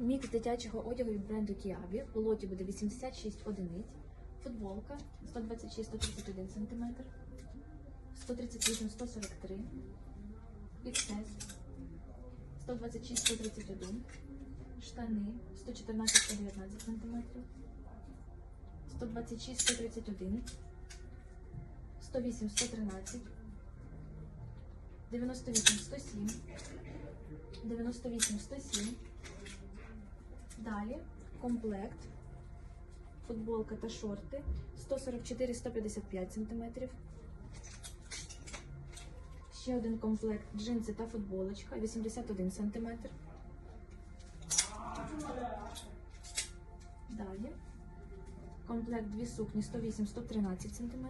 Мікс дитячого одягу від бренду Kiabi. У лоті буде 86 одиниць. Футболка 126-131 см, 138-143, XS 126-131, штани 114-119 см, 126-131, 108-113, 98-107, 98-107. Далі комплект, футболка та шорти 144-155 см. Ще один комплект джинси та футболочка 81 см. Далі комплект дві сукні 108-113 см.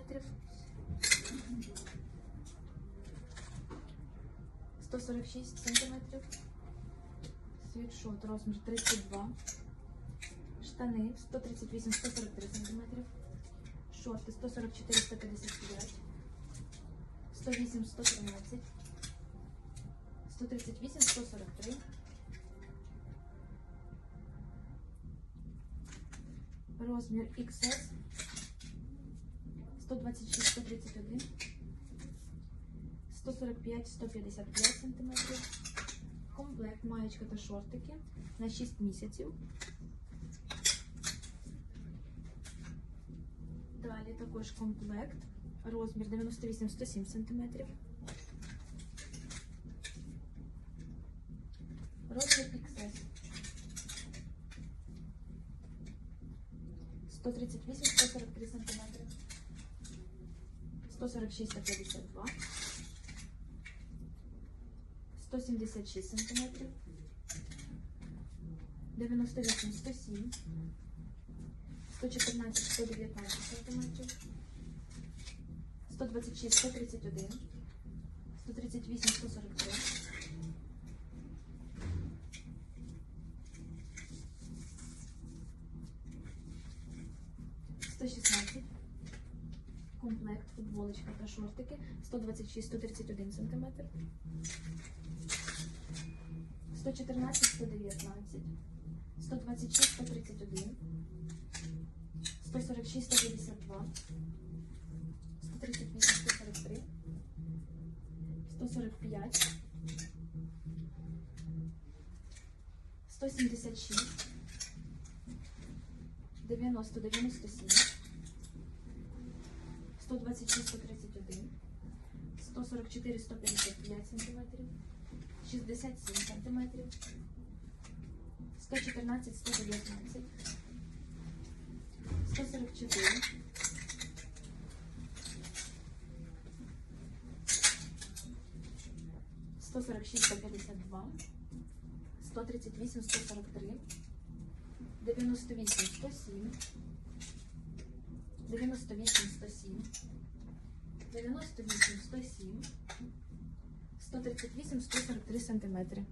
146 см. Світшот розмір 32. Штани 138-143 см. Шорти 144-155. 108-113. 138-143. Розмір XS 126-131. 145-155 см. Комплект маєчка та шортики на 6 місяців. Далі також комплект. Розмір 98-107 см. Розмір XS. 138-143 см. 146-152. 176 см, 98 107, 114 119 см, 126 131, 138 143, 116, комплект, футболочка та шортики, 126 131 см, 114, 119, 126, 131, 146, 152, 138, 143, 145, 176, 90, 97, 126, 131, 144, 155 сантиметрів, 67 сантиметрів, 114, 119, 144, 146, 152, 138, 143, 98, 107, 98, 107, 98, 107, 138, 143 сантиметри.